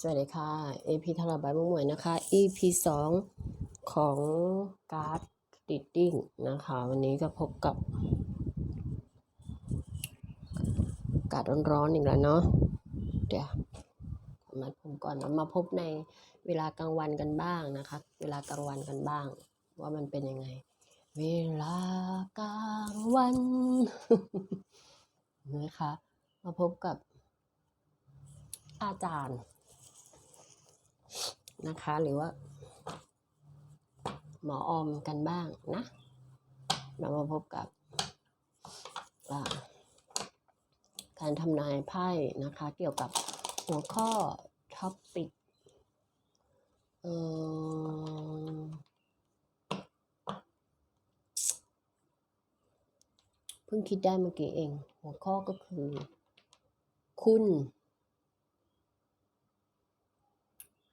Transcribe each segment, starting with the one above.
สวัสดีค่ะ AP ทาราบายมุ้งหมวยนะคะ EP สองของการ์ดดิดดิ้งนะคะ วันนี้ก็พบกับการ์ดร้อนๆอีกแล้วเนาะเดี๋ยวมาผมก่อนนะมาพบในเวลากลางวันกันบ้างนะคะ เวลากลางวันกันบ้าง ว่ามันเป็นยังไง เวลากลางวันนะคะมาพบกับอาจารย์ นะคะ หรือว่า หมอออมกันบ้างนะ เรามาพบกับการทำนายไพ่นะคะ เกี่ยวกับหัวข้อท็อปปิกเอ่อเพิ่งคิดได้เมื่อกี้เอง หัวข้อก็คือ คุณ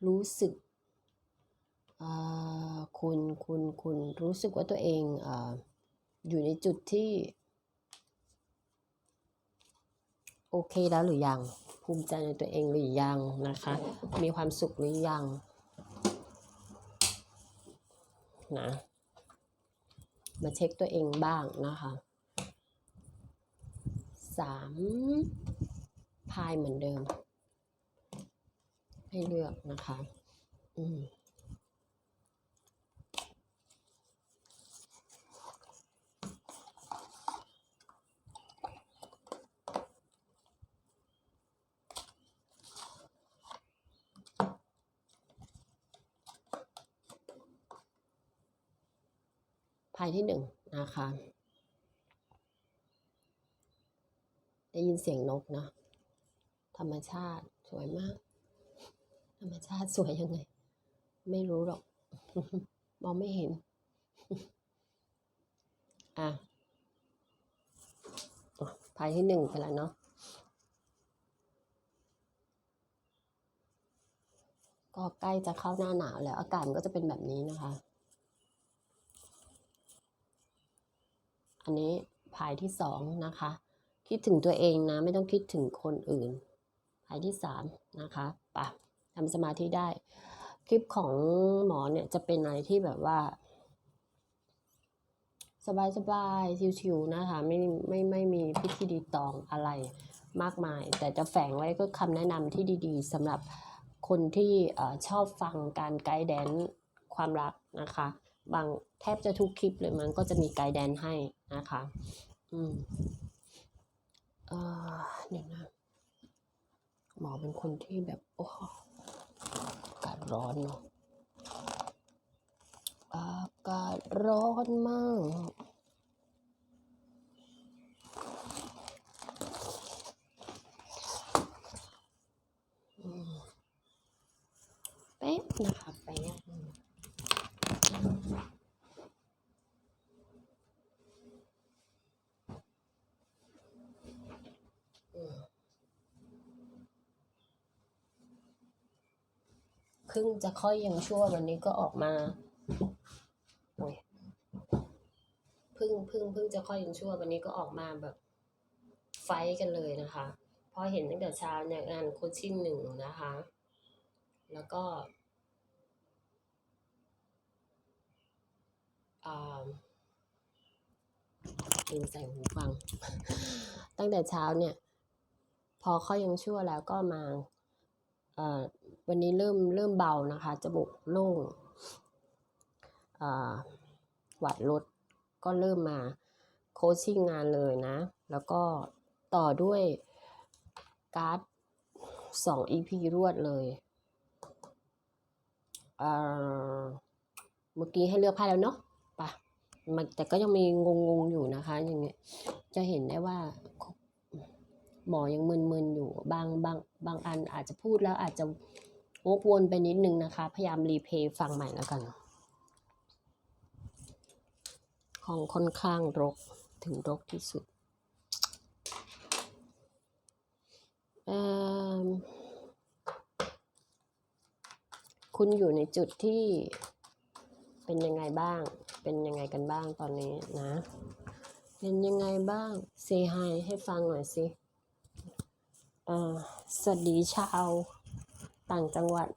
รู้สึกคุณคุณคุณรู้สึกว่าตัวเองออยู่ในจุดที่ โอเคแล้วหรือยัง ภูมิใจในตัวเองหรือยังนะคะ มีความสุขหรือยังนะมาเช็คตัวเองบ้างนะคะสามพายเหมือนเดิม ให้เลือกนะคะ อืมพายที่หนึ่งนะคะ ได้ยินเสียงนกนะ ธรรมชาติสวยมาก รรมชาติสวยยังไง ไม่รู้หรอก มองไม่เห็น อะอะพายที่หนึ่งไปแล้วเนาะก็ใกล้จะเข้าหน้าหนาวแล้ว อากาศมันก็จะเป็นแบบนี้นะคะ อันนี้พายที่สองนะคะ คิดถึงตัวเองนะ ไม่ต้องคิดถึงคนอื่นพายที่สามนะคะปะ ทำสมาธิได้ คลิปของหมอเนี่ยจะเป็นอะไรที่แบบว่า สบายๆชิวๆนะคะไม่ไม่ไม่มีพิธีดีตองอะไรมากมาย แต่จะแฝงไว้ก็คำแนะนำที่ดีๆสำหรับคนที่อชอบฟังการไกด์แดนซ์ความรักนะคะ บางแทบจะทุกคลิปเลยมันก็จะมีไกด์แดนซ์ให้นะคะ อืมเอ่อเดี๋ยวนะหมอเป็นคนที่แบบ โอ้ อากาศร้อนเนาะอากาศร้อนมากอืมเป๊ะนะคะอืมอืม เพิ่งจะค่อยยังชั่ววันนี้ก็ออกมาโอ้ยพิ่งพิ่งพิ่งจะค่อยยังชั่ววันนี้ก็ออกมาแบบ ไฟกันเลยนะคะพราะเห็นตั้งแต่เช้าเนี่ยงานโคชชิ่งหนึ่งนะคะ แล้วก็อ่าลืมใส่หูฟัง ตั้งแต่เช้าเนี่ย พอเขายังชั่วแล้วก็มา วันนี้เริ่มเริ่มเบานะคะ จมูกโล่งหวัดลดก็เริ่มมาโคชชิ่งงานเลยนะ แล้วก็ต่อด้วยการ์ดสอง EP รวดเลยเมื่อกี้ให้เลือกไพ่แล้วเนาะไปะมันแต่ก็ยังมีงงๆอยู่นะคะ อย่างเงี้ย จะเห็นได้ว่า หมอยังมึนๆอยู่บางบางบางอันอาจจะพูดแล้วอาจจะวกวนไปนิดนึงนะคะ พยายามรีเพย์ฟังใหม่แล้วกัน ของค่อนข้างรกถึงรกที่สุดคุณอยู่ในจุดที่เป็นยังไงบ้าง เป็นยังไงกันบ้างตอนนี้นะ เป็นยังไงบ้าง เซฮายให้ฟังหน่อยสิ สวัสดีชาวต่างจังหวัด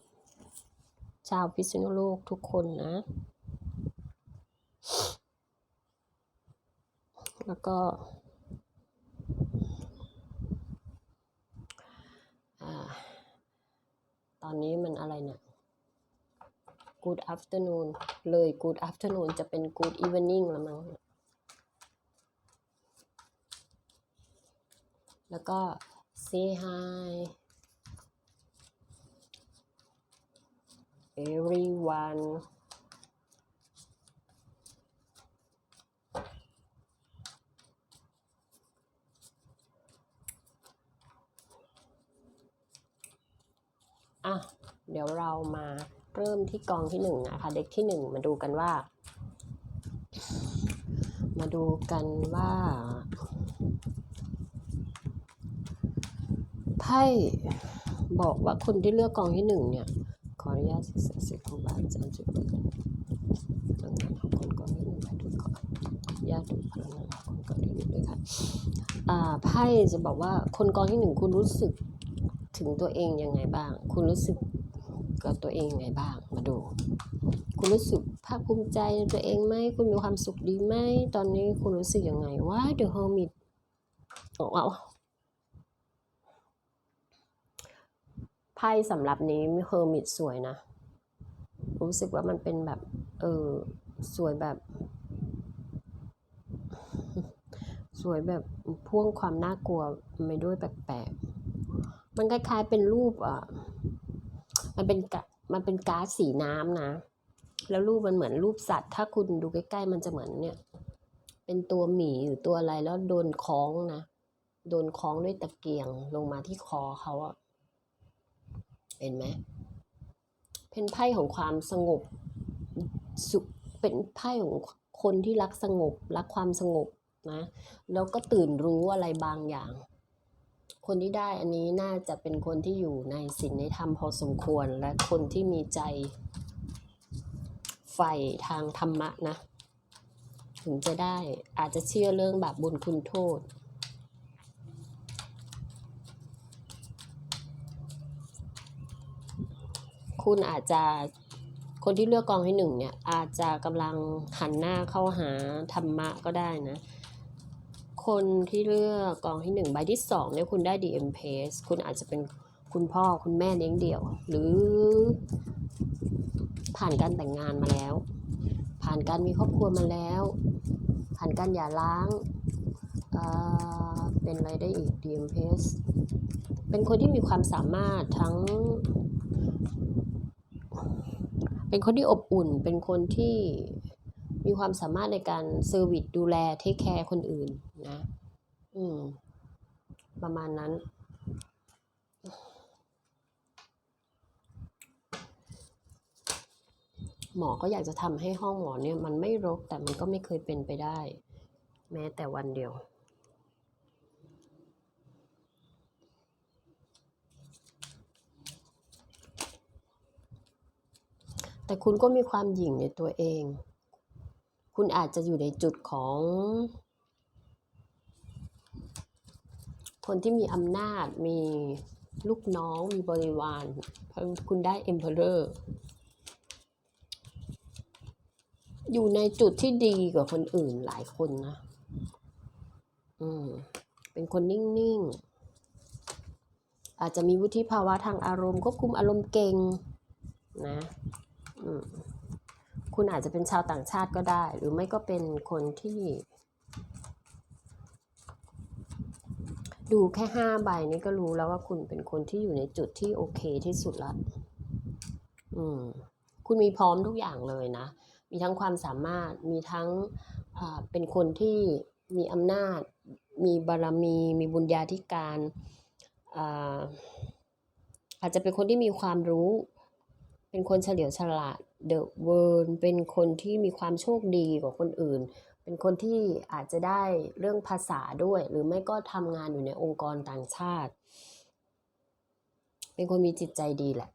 ชาวพิษณุโลกทุกคนนะ แล้วก็ตอนนี้มันอะไรเนี่ย Good afternoon เลย Good afternoon จะเป็น Good evening ล้วมั้ง แล้วก็ say hi everyone อะ เดี๋ยวเรามาเริ่มที่กองที่หนึ่งนะคะเด็กที่หนึ่งมาดูกันว่า มาดูกันว่า ไพ่บอกว่าคนที่เลือกกองที่หนึ่งเนี่ย ขออนุญาตศึกษาสิทธิ์ของบ้าอาจารย์จุดเปิดดังนั้นของคนกองที่หนึ่งไปดูก่อนญาติดูพลังงานของคนกองที่หนึ่งด้วยค่ะอ่าไพ่จะบอกว่าคนกองที่หนึ่งคุณรู้สึกถึงตัวเองยังไงบ้าง คุณรู้สึกกับตัวเองยังไงบ้าง มาดู คุณรู้สึกภาคภูมิใจในตัวเองไหม คุณมีความสุขดีไหม ตอนนี้คุณรู้สึกยังไงว่า The Hermit โอ้ว้าว ไพ่สำหรับนี้เฮอร์มิตสวยนะ รู้สึกว่ามันเป็นแบบ เออ สวยแบบ สวยแบบพ่วงความน่ากลัวไปด้วยแปลกๆ มันคล้ายๆเป็นรูปอะ มันเป็นกะมันเป็นก๊าซสีน้ำนะ แล้วรูปมันเหมือนรูปสัตว์ ถ้าคุณดูใกล้ๆ มันจะเหมือนเนี่ย เป็นตัวหมีหรือตัวอะไรแล้วโดนคล้องนะ โดนคล้องด้วยตะเกียงลงมาที่คอเขาอะ เห็นไหมเป็นไพ่ของความสงบสุขเป็นไพ่ของคนที่รักสงบ รักความสงบนะแล้วก็ตื่นรู้อะไรบางอย่าง คนที่ได้อันนี้น่าจะเป็นคนที่อยู่ในศีลในธรรมพอสมควรและคนที่มีใจใฝ่ทางธรรมะนะ ถึงจะได้อาจจะเชื่อเรื่องบาปบุญคุณโทษ คุณอาจจะคนที่เลือกกองที่หนึ่งเนี่ยอาจจะกำลังหันหน้าเข้าหาธรรมะก็ได้นะ คนที่เลือกกองที่หนึ่งใบที่สองเนี่ยคุณได้ DM p a c e คุณอาจจะเป็นคุณพ่อคุณแม่เลี้ยงเดี่ยว หรือ ผ่านการแต่งงานมาแล้ว ผ่านการมีครอบครัวมาแล้ว ผ่านการหย่าร้างเอ่อเป็นอะไรได้อีก DM p a c e เป็นคนที่มีความสามารถทั้ง เป็นคนที่อบอุ่น เป็นคนที่มีความสามารถในการเซอร์วิสดูแลเทคแคร์คนอื่นนะ อืม ประมาณนั้น หมอก็อยากจะทำให้ห้องหมอเนี่ย มันไม่รกแต่มันก็ไม่เคยเป็นไปได้ แม้แต่วันเดียว แต่คุณก็มีความหยิ่งในตัวเอง คุณอาจจะอยู่ในจุดของ คนที่มีอำนาจ มีลูกน้อง มีบริวารเพราะคุณได้ Emperor อยู่ในจุดที่ดีกว่าคนอื่นหลายคนนะ อืม เป็นคนนิ่ง ๆ อาจจะมีวุฒิภาวะทางอารมณ์ควบคุมอารมณ์เก่งนะ คุณอาจจะเป็นชาวต่างชาติก็ได้ หรือไม่ก็เป็นคนที่ ดูแค่ห้าใบนี้ก็รู้แล้วว่าคุณเป็นคนที่อยู่ในจุดที่โอเคที่สุดละอืม คุณมีพร้อมทุกอย่างเลยนะ มีทั้งความสามารถ มีทั้งเป็นคนที่มีอำนาจ มีบารมี มีบุญญาธิการอาอาจจะเป็นคนที่มีความรู้ เป็นคนเฉลียวฉลาดเดอะเวิร์เป็นคนที่มีความโชคดีกว่าคนอื่น เป็นคนที่อาจจะได้เรื่องภาษาด้วย หรือไม่ก็ทำงานอยู่ในองค์กรต่างชาติ เป็นคนมีจิตใจดีแหละ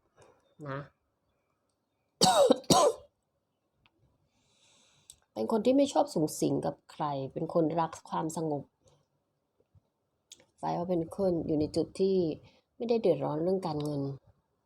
นะเป็นคนที่ไม่ชอบสูงสิงกับใคร เป็นคนรักความสงบไฟว่าเป็นคนอยู่ในจุดที่ไม่ได้เดือดร้อนเรื่องการเงิน